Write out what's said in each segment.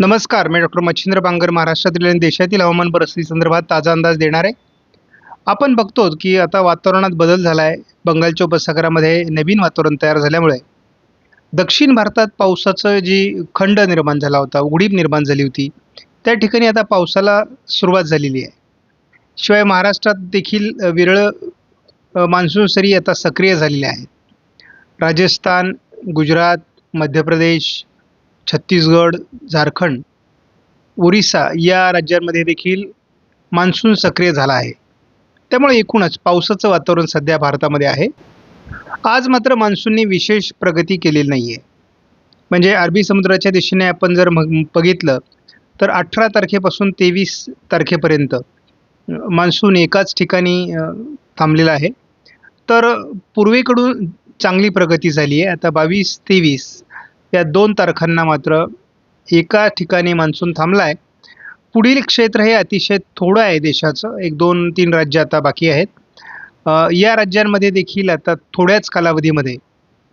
नमस्कार मी डॉक्टर मच्छिंद्र बांगर महाराष्ट्रातील आणि देशातील हवामान परिस्थिती संदर्भात ताजा अंदाज देणार आहे. आपण बघतो की आता वातावरणात बदल झाला आहे बंगालच्या उपसागरामध्ये नवीन वातावरण तयार झाल्यामुळे दक्षिण भारतात पावसाचं जी खंड निर्माण झाला होता उघडीप निर्माण झाली होती त्या ठिकाणी आता पावसाला सुरुवात झालेली आहे. शिवाय महाराष्ट्रात देखील विरळ मान्सून सरी आता सक्रिय झालेल्या आहेत. राजस्थान गुजरात मध्य प्रदेश छत्तीसगड झारखंड ओरिसा या राज्यांमध्ये देखील मान्सून सक्रिय झाला आहे. त्यामुळे एकूणच पावसाचं वातावरण सध्या भारतामध्ये आहे. आज मात्र मान्सूनने विशेष प्रगती केलेली नाही आहे म्हणजे अरबी समुद्राच्या दिशेने आपण जर मग बघितलं तर अठरा तारखेपासून तेवीस तारखेपर्यंत मान्सून एकाच ठिकाणी थांबलेला आहे. तर पूर्वेकडून चांगली प्रगती झाली आहे. आता बावीस तेवीस या दोन तारखांना मात्र एका ठिकाणी मान्सून थांबला आहे पुढील क्षेत्र हे अतिशय थोडं आहे देशाचं. एक दोन तीन राज्य आता बाकी आहेत. या राज्यांमध्ये देखील आता थोड्याच कालावधीमध्ये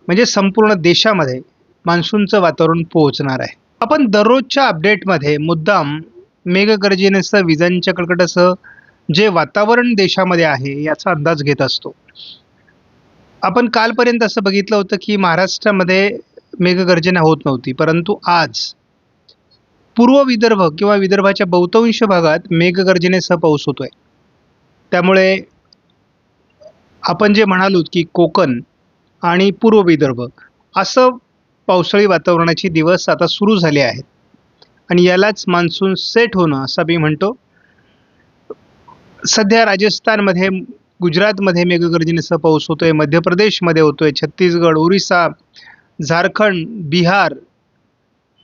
म्हणजे संपूर्ण देशामध्ये मान्सूनचं वातावरण पोहोचणार आहे. आपण दररोजच्या अपडेटमध्ये मुद्दाम मेघगर्जनेसह विजांच्या कडकडासह जे वातावरण देशामध्ये आहे याचा अंदाज घेत असतो. आपण कालपर्यंत असं बघितलं होतं की महाराष्ट्रामध्ये मेघगर्जना होत नव्हती. परंतु आज पूर्व विदर्भ किंवा विदर्भाच्या बहुतांश भागात मेघगर्जनेसह पाऊस होतो आहे त्यामुळे आपण जे म्हणालो की कोकण आणि पूर्व विदर्भ असं पावसाळी वातावरणाचे दिवस आता सुरू झाले आहेत. आणि यालाच मान्सून सेट होणं असं मी म्हणतो. सध्या राजस्थानमध्ये गुजरातमध्ये मेघगर्जनेसह पाऊस होतोय मध्य प्रदेशमध्ये होतोय छत्तीसगड ओरिसा झारखंड बिहार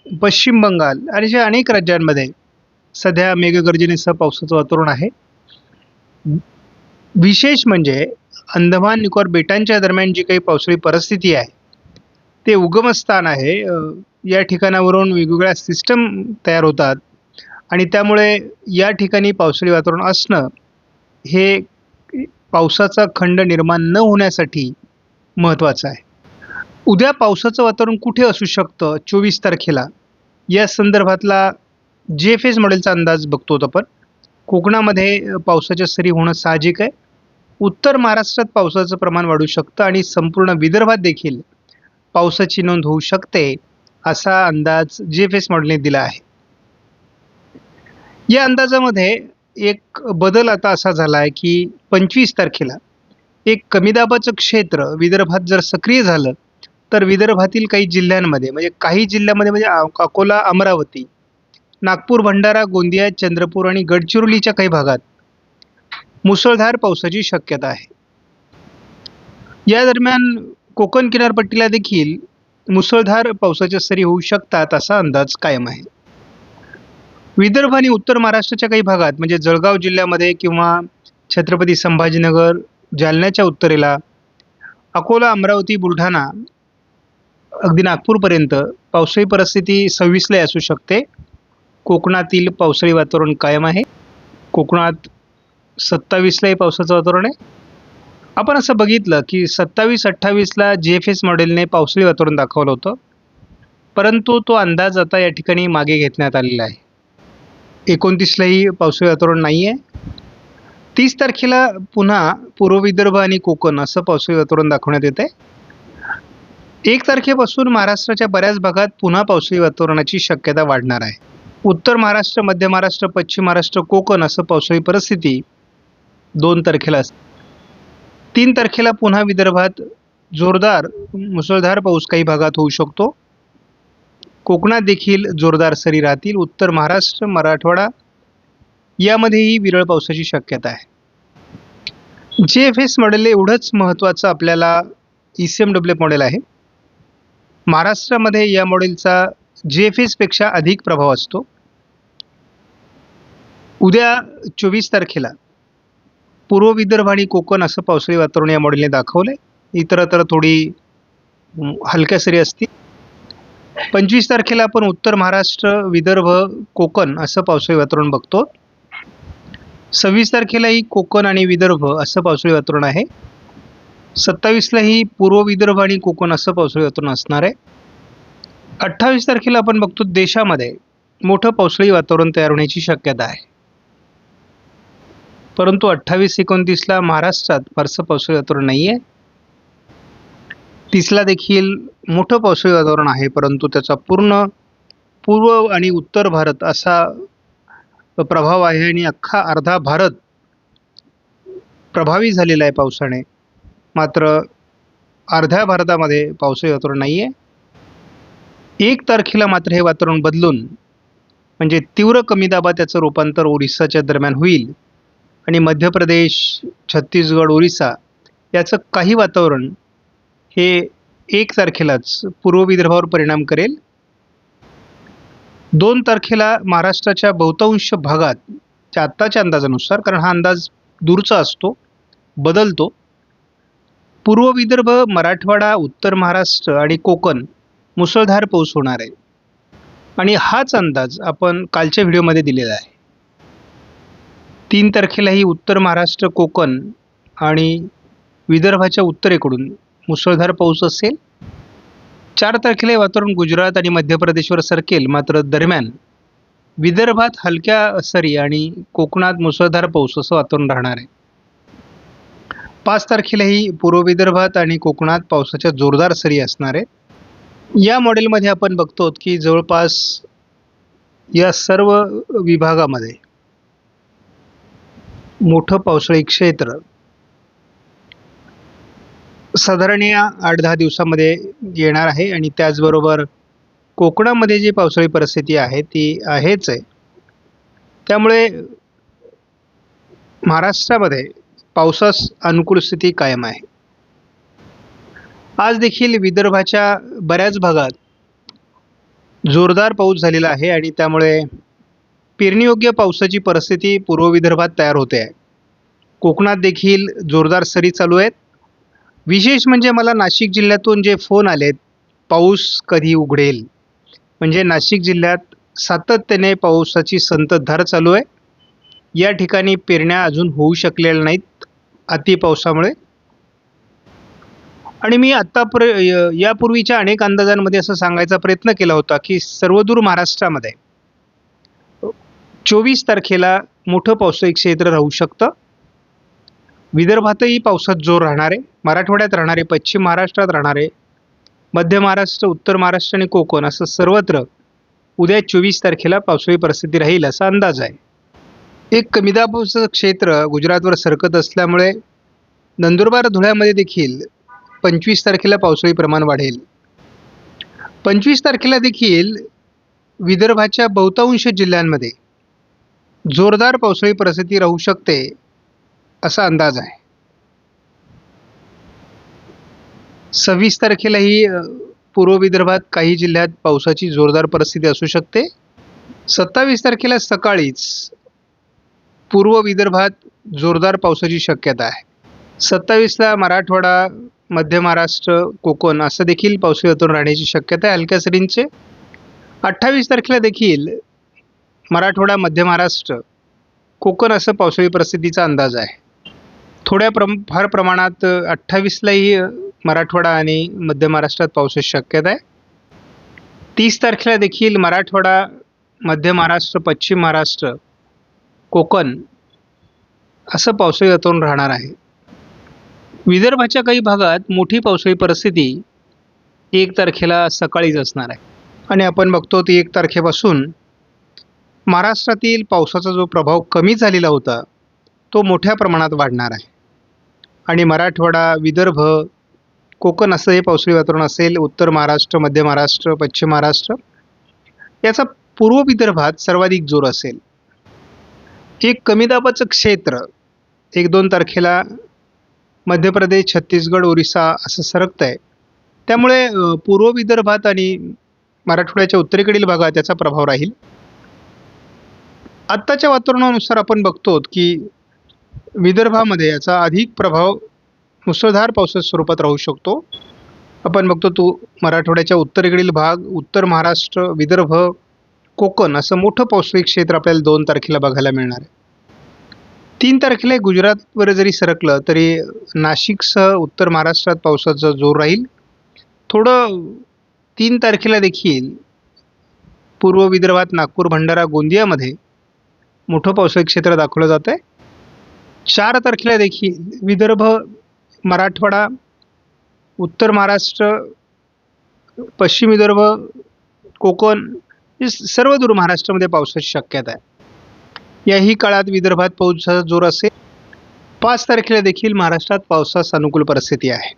पश्चिम बंगाल आणि अशा अनेक राज्यांमध्ये सध्या मेघगर्जनेसह पावसाचं वातावरण आहे. विशेष म्हणजे अंदमान निकोबार बेटांच्या दरम्यान जी काही पावसाळी परिस्थिती आहे ते उगमस्थान आहे. या ठिकाणावरून वेगवेगळ्या सिस्टम तयार होतात आणि त्यामुळे या ठिकाणी पावसाळी वातावरण असणं हे पावसाचा खंड निर्माण न होण्यासाठी महत्त्वाचं आहे. उद्या पावसाचं वातावरण कुठे असू शकतं? चोवीस तारखेला. या संदर्भातला जे एफ एस मॉडेलचा अंदाज बघतो आपण. कोकणामध्ये पावसाच्या सरी होणं साहजिक आहे. उत्तर महाराष्ट्रात पावसाचं प्रमाण वाढू शकतं आणि संपूर्ण विदर्भात देखील पावसाची नोंद होऊ शकते असा अंदाज जे एफ एस मॉडेलने दिला आहे. या अंदाजामध्ये एक बदल आता असा झाला आहे की पंचवीस तारखेला एक कमी दाबाचं क्षेत्र विदर्भात जर सक्रिय झालं तर विदर्भातील काही जिल्ह्यांमध्ये म्हणजे काही जिल्ह्यामध्ये म्हणजे अकोला अमरावती नागपूर भंडारा गोंदिया चंद्रपूर आणि गडचिरोलीच्या काही भागात मुसळधार पावसाची शक्यता आहे. या दरम्यान कोकण किनारपट्टीला देखील मुसळधार पावसाच्या सरी होऊ शकतात असा अंदाज कायम आहे. विदर्भ आणि उत्तर महाराष्ट्राच्या काही भागात म्हणजे जळगाव जिल्ह्यामध्ये किंवा छत्रपती संभाजीनगर जालन्याच्या उत्तरेला अकोला अमरावती बुलढाणा अगदी नागपूरपर्यंत पावसाळी परिस्थिती सव्वीसला असू शकते. कोकणातील पावसाळी वातावरण कायम आहे. कोकणात सत्तावीसलाही पावसाचं वातावरण आहे. आपण असं बघितलं की सत्तावीस अठ्ठावीसला जी एफ एस मॉडेलने पावसाळी वातावरण दाखवलं होतं. परंतु तो अंदाज आता या ठिकाणी मागे घेतण्यात आलेला आहे. एकोणतीसलाही पावसाळी वातावरण नाही आहे तीस तारखेला पुन्हा पूर्व विदर्भ आणि कोकण असं पावसाळी वातावरण दाखवण्यात येतं आहे एक तारखेपासून महाराष्ट्राच्या बऱ्याच भागात पुन्हा पावसाळी वातावरणाची शक्यता वाढणार आहे. उत्तर महाराष्ट्र मध्य महाराष्ट्र पश्चिम महाराष्ट्र कोकण असं पावसाळी परिस्थिती दोन तारखेला असते. तीन तारखेला पुन्हा विदर्भात जोरदार मुसळधार पाऊस काही भागात होऊ शकतो. कोकणात देखील जोरदार सरी राहतील. उत्तर महाराष्ट्र मराठवाडा यामध्येही विरळ पावसाची शक्यता आहे. जे एफ एस मॉडेल एवढंच महत्त्वाचं आपल्याला E C M W model आहे. महाराष्ट्रामध्ये या मॉडेलचा जे एफ एसपेक्षा अधिक प्रभाव असतो. उद्या चोवीस तारखेला पूर्व विदर्भ आणि कोकण असं पावसाळी वातावरण या मॉडेलने दाखवलं आहे इतरत्र थोडी हलक्या सरी असतील. पंचवीस तारखेला आपण उत्तर महाराष्ट्र विदर्भ कोकण असं पावसाळी वातावरण बघतो. सव्वीस तारखेलाही कोकण आणि विदर्भ असं पावसाळी वातावरण आहे. सत्तावीसलाही पूर्व विदर्भ आणि कोकण असं पावसाळी वातावरण असणार आहे. अठ्ठावीस तारखेला आपण बघतो देशामध्ये मोठं पावसाळी वातावरण तयार होण्याची शक्यता आहे. परंतु अठ्ठावीस एकोणतीसला महाराष्ट्रात फारसं पावसाळी वातावरण नाही आहे तीसला देखील मोठं पावसाळी वातावरण आहे परंतु त्याचा पूर्ण पूर्व आणि उत्तर भारत असा प्रभाव आहे आणि अख्खा अर्धा भारत प्रभावी झालेला आहे पावसाने. मात्र अर्ध्या भारतामध्ये पावसाळी वातावरण नाही आहे एक तारखेला मात्र हे वातावरण बदलून म्हणजे तीव्र कमी दाबात त्याचं रूपांतर ओरिसाच्या दरम्यान होईल आणि मध्य प्रदेश छत्तीसगड ओरिसा याचं काही वातावरण हे एक तारखेलाच पूर्व विदर्भावर परिणाम करेल. दोन तारखेला महाराष्ट्राच्या बहुतांश भागात त्या आत्ताच्या अंदाजानुसार कारण हा अंदाज दूरचा असतो बदलतो पूर्व विदर्भ मराठवाडा उत्तर महाराष्ट्र आणि कोकण मुसळधार पाऊस होणार आहे. आणि हाच अंदाज आपण कालच्या व्हिडिओमध्ये दिलेला आहे. तीन तारखेलाही उत्तर महाराष्ट्र कोकण आणि विदर्भाच्या उत्तरेकडून मुसळधार पाऊस असेल. चार तारखेला वातावरण गुजरात आणि मध्य प्रदेशवर सरकेल मात्र दरम्यान विदर्भात हलक्या सरी आणि कोकणात मुसळधार पाऊस असं वातावरण राहणार आहे. पाच तारखेलाही पूर्व विदर्भात आणि कोकणात पावसाच्या जोरदार सरी असणार आहे. या मॉडेलमध्ये आपण बघतो की जवळपास या सर्व विभागामध्ये मोठं पावसाळी क्षेत्र साधारण या आठ दहा दिवसामध्ये येणार आहे आणि त्याचबरोबर कोकणामध्ये जी पावसाळी परिस्थिती आहे ती आहेच आहे. त्यामुळे महाराष्ट्रामध्ये पावसास अनुकूल स्थिती कायम आहे. आज देखील विदर्भाच्या बऱ्याच भागात जोरदार पाऊस झालेला आहे आणि त्यामुळे पेरणीयोग्य पावसाची परिस्थिती पूर्व विदर्भात तयार होते आहे. कोकणात देखील जोरदार सरी चालू आहेत. विशेष म्हणजे मला नाशिक जिल्ह्यातून जे फोन आलेत पाऊस कधी उघडेल? म्हणजे नाशिक जिल्ह्यात सातत्याने पावसाची संततधार चालू आहे. या ठिकाणी पेरण्या अजून होऊ शकलेल्या नाहीत. अति पावसामुळे. आणि मी आत्तापर यापूर्वीच्या अनेक अंदाजांमध्ये असं सांगायचा प्रयत्न केला होता की सर्वदूर महाराष्ट्रामध्ये चोवीस तारखेला मोठं पावसाळी क्षेत्र राहू शकतं. विदर्भातही पावसात जोर राहणार आहे मराठवाड्यात राहणारे पश्चिम महाराष्ट्रात राहणारे मध्य महाराष्ट्र उत्तर महाराष्ट्र आणि कोकण असं सर्वत्र उद्या चोवीस तारखेला पावसाळी परिस्थिती राहील असा अंदाज आहे. एक कमी दाबाचं क्षेत्र गुजरातवर सरकत असल्यामुळे नंदुरबार धुळ्यामध्ये देखील पंचवीस तारखेला पावसाळी प्रमाण वाढेल. पंचवीस तारखेला देखील विदर्भाच्या बहुतांश जिल्ह्यांमध्ये जोरदार पावसाळी परिस्थिती राहू शकते असा अंदाज आहे. सव्वीस तारखेलाही पूर्व विदर्भात काही जिल्ह्यात पावसाची जोरदार परिस्थिती असू शकते. सत्तावीस तारखेला सकाळीच पूर्व विदर्भात जोरदार पावसाची शक्यता आहे. सत्तावीसला मराठवाडा मध्य महाराष्ट्र कोकण असं देखील पावसाळी वातावरण राहण्याची शक्यता आहे. हलक्या सरींचे अठ्ठावीस तारखेला देखील मराठवाडा मध्य महाराष्ट्र कोकण असं पावसाळी परिस्थितीचा अंदाज आहे. थोड्या प्रम फार प्रमाणात अठ्ठावीसलाही मराठवाडा आणि मध्य महाराष्ट्रात पावसाची शक्यता आहे. तीस तारखेला देखील मराठवाडा मध्य महाराष्ट्र पश्चिम महाराष्ट्र कोकण असं पावसाळी वातावरण राहणार आहे. विदर्भाच्या काही भागात मोठी पावसाळी परिस्थिती एक तारखेला सकाळीच असणार आहे. आणि आपण बघतो ती एक तारखेपासून महाराष्ट्रातील पावसाचा जो प्रभाव कमी झालेला होता तो मोठ्या प्रमाणात वाढणार आहे. आणि मराठवाडा विदर्भ कोकण असं हे पावसाळी वातावरण असेल उत्तर महाराष्ट्र मध्य महाराष्ट्र पश्चिम महाराष्ट्र याचा पूर्व विदर्भात सर्वाधिक जोर असेल. एक कमी दाबाचं क्षेत्र एक दोन तारखेला मध्य प्रदेश छत्तीसगड ओरिसा असं सरकतं आहे त्यामुळे पूर्व विदर्भात आणि मराठवाड्याच्या उत्तरेकडील भागात याचा प्रभाव राहील. आत्ताच्या वातावरणानुसार आपण बघतो की विदर्भामध्ये याचा अधिक प्रभाव मुसळधार पावसाच्या स्वरूपात राहू शकतो. आपण बघतो तो मराठवाड्याच्या उत्तरेकडील भाग उत्तर महाराष्ट्र विदर्भ कोकण असं मोठं पावसाळी क्षेत्र आपल्याला दोन तारखेला बघायला मिळणार आहे. तीन तारखेला गुजरातवर जरी सरकलं तरी नाशिकसह उत्तर महाराष्ट्रात पावसाचा जोर राहील. थोडं तीन तारखेला देखील पूर्व विदर्भात नागपूर भंडारा गोंदियामध्ये मोठं पावसाळी क्षेत्र दाखवलं जात आहे. चार तारखेला देखील विदर्भ मराठवाडा उत्तर महाराष्ट्र पश्चिम विदर्भ कोकण सर्व दूर महाराष्ट्रामध्ये पावसाची शक्यता आहे. याही काळात विदर्भात पावसाचा जोर असेल पाच तारखेला देखील महाराष्ट्रात पावसास अनुकूल परिस्थिती आहे.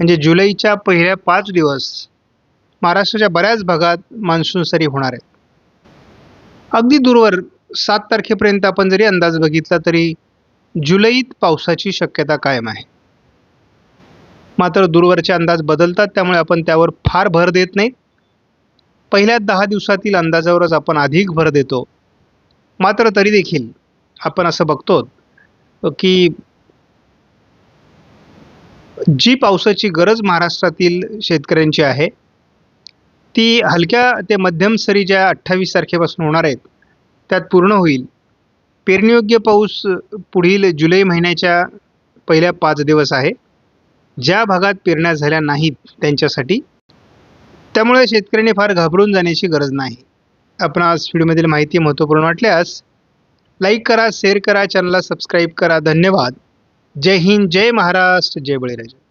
म्हणजे जुलैच्या पहिल्या पाच दिवस महाराष्ट्राच्या बऱ्याच भागात मान्सून सरी होणार आहेत. अगदी दूरवर सात तारखेपर्यंत आपण जरी अंदाज बघितला तरी जुलैत पावसाची शक्यता कायम आहे. मात्र दूरवरचे अंदाज बदलतात त्यामुळे आपण त्यावर फार भर देत नाहीत पहिल्या दहा दिवसातील अंदाजावरच आपण अधिक भर देतो. मात्र तरी देखील आपण असं बघतो की जी पावसाची गरज महाराष्ट्रातील शेतकऱ्यांची आहे ती हलक्या ते मध्यम सरी ज्या अठ्ठावीस तारखेपासून होणार आहेत त्यात पूर्ण होईल. पेरणीयोग्य पाऊस पुढील जुलै महिन्याच्या पहिल्या पाच दिवस आहे. ज्या भागात पेरण्या झाल्या नाहीत त्यांच्यासाठी त्यामुळे शेतकऱ्यांनी फार घाबरून जाण्याची गरज नाही. आपण आज व्हिडिओमधील माहिती महत्त्वपूर्ण वाटल्यास लाईक करा शेअर करा चॅनलला सबस्क्राईब करा. धन्यवाद. जय हिंद जय महाराष्ट्र जय बळीराजा.